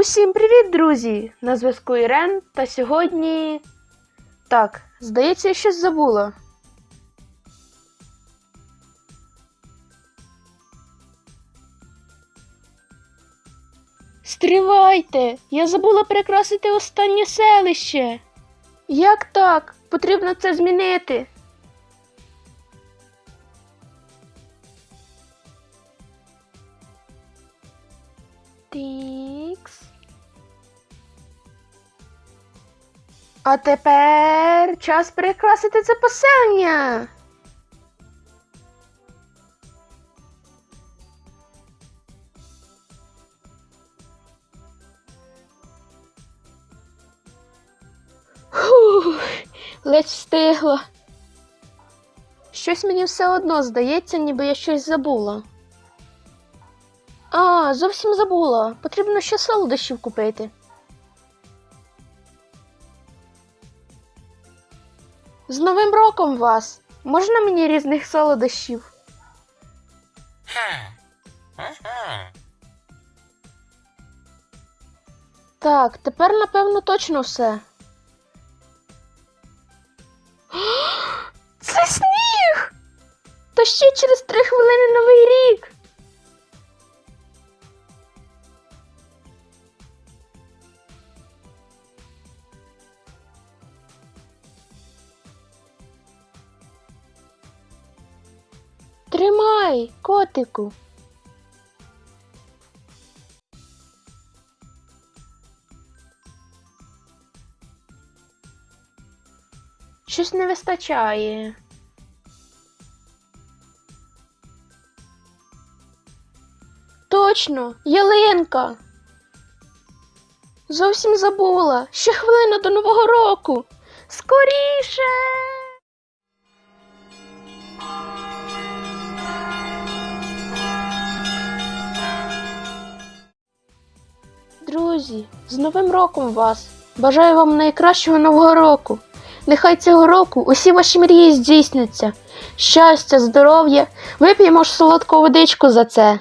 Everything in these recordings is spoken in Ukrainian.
Усім привіт, друзі! На зв'язку Ірен, та сьогодні. Так, здається, я щось забула. Стривайте! Я забула прикрасити останнє селище. Як так? Потрібно це змінити. Тікс. А тепер час прикрасити це поселення. Фух, ледь встигла. Щось мені все одно здається, ніби я щось забула. А, зовсім забула. Потрібно ще солодощів купити. З Новим роком вас! Можна мені різних солодощів? Так, тепер напевно точно все. Це сніг! Та ще через три хвилини Тримай, котику. Щось не вистачає. Точно, ялинка. Зовсім забула. Ще хвилина до Нового року. Скоріше. Друзі, з Новим роком вас! Бажаю вам найкращого нового року! Нехай цього року усі ваші мрії здійсняться. Щастя, здоров'я, вип'ємо ж солодку водичку за це.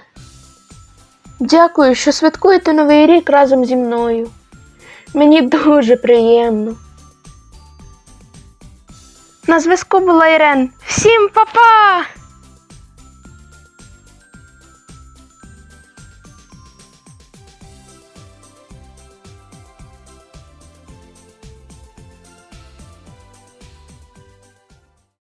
Дякую, що святкуєте Новий рік разом зі мною. Мені дуже приємно. На зв'язку була Ірен. Всім па-па!